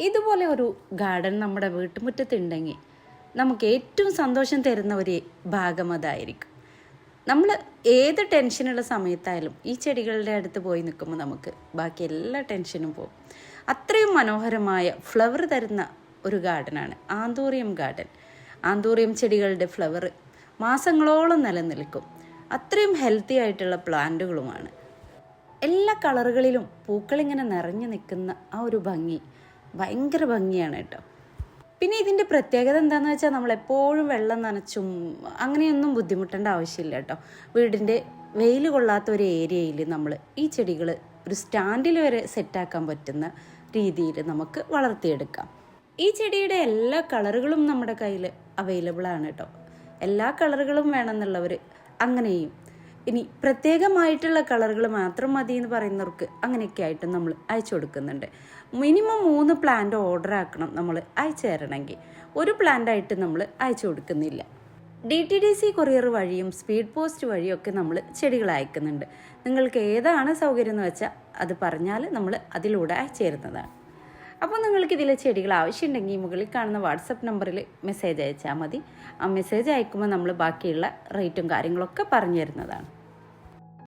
ഇതുപോലെ ഒരു ഗാർഡൻ നമ്മുടെ വീട്ടുമുറ്റത്തുണ്ടെങ്കിൽ നമുക്ക് ഏറ്റവും സന്തോഷം തരുന്ന ഒരു ഭാഗം അതായിരിക്കും. നമ്മൾ ഏത് ടെൻഷനുള്ള സമയത്തായാലും ഈ ചെടികളുടെ അടുത്ത് പോയി നിൽക്കുമ്പോൾ നമുക്ക് ബാക്കി എല്ലാ ടെൻഷനും പോകും. അത്രയും മനോഹരമായ ഫ്ലവർ തരുന്ന ഒരു ഗാർഡനാണ് ആന്തൂറിയം ഗാർഡൻ. ആന്തൂറിയം ചെടികളുടെ ഫ്ലവർ മാസങ്ങളോളം നിലനിൽക്കും. അത്രയും ഹെൽത്തി ആയിട്ടുള്ള പ്ലാന്റുകളുമാണ്. എല്ലാ കളറുകളിലും പൂക്കളിങ്ങനെ നിറഞ്ഞു നിൽക്കുന്ന ആ ഒരു ഭംഗി ഭയങ്കര ഭംഗിയാണ് കേട്ടോ. പിന്നെ ഇതിന്റെ പ്രത്യേകത എന്താണെന്ന് വെച്ചാൽ നമ്മൾ എപ്പോഴും വെള്ളം നനച്ചും അങ്ങനെയൊന്നും ബുദ്ധിമുട്ടേണ്ട ആവശ്യമില്ല കേട്ടോ. വീടിന്റെ വെയിൽ കൊള്ളാത്ത ഒരു ഏരിയയിൽ നമ്മൾ ഈ ചെടികൾ ഒരു സ്റ്റാൻഡിൽ വരെ സെറ്റാക്കാൻ പറ്റുന്ന രീതിയിൽ നമുക്ക് വളർത്തിയെടുക്കാം. ഈ ചെടിയുടെ എല്ലാ കളറുകളും നമ്മുടെ കയ്യിൽ അവൈലബിൾ ആണ് കേട്ടോ. എല്ലാ കളറുകളും വേണമെന്നുള്ളവർ അങ്ങനെയും ഇനി പ്രത്യേകമായിട്ടുള്ള കളറുകൾ മാത്രം മതി എന്ന് പറയുന്നവർക്ക് അങ്ങനെയൊക്കെ ആയിട്ട് നമ്മൾ അയച്ചു കൊടുക്കുന്നുണ്ട്. മിനിമം മൂന്ന് പ്ലാന്റ് ഓർഡർ ആക്കണം നമ്മൾ അയച്ചു തരണമെങ്കിൽ. ഒരു പ്ലാന്റായിട്ട് നമ്മൾ അയച്ചു കൊടുക്കുന്നില്ല. D T D C courier വഴിയും സ്പീഡ് പോസ്റ്റ് വഴിയും ഒക്കെ നമ്മൾ ചെടികൾ അയക്കുന്നുണ്ട്. നിങ്ങൾക്ക് ഏതാണ് സൗകര്യം എന്ന് വെച്ചാൽ അത് പറഞ്ഞാൽ നമ്മൾ അതിലൂടെ അയച്ചു തരുന്നതാണ്. അപ്പോൾ നിങ്ങൾക്ക് ഇതിലെ ചെടികൾ ആവശ്യമുണ്ടെങ്കിൽ മുകളിൽ കാണുന്ന വാട്സപ്പ് നമ്പറിൽ മെസ്സേജ് അയച്ചാൽ മതി. ആ മെസ്സേജ് അയക്കുമ്പോൾ നമ്മൾ ബാക്കിയുള്ള റേറ്റും കാര്യങ്ങളൊക്കെ പറഞ്ഞു തരുന്നതാണ്.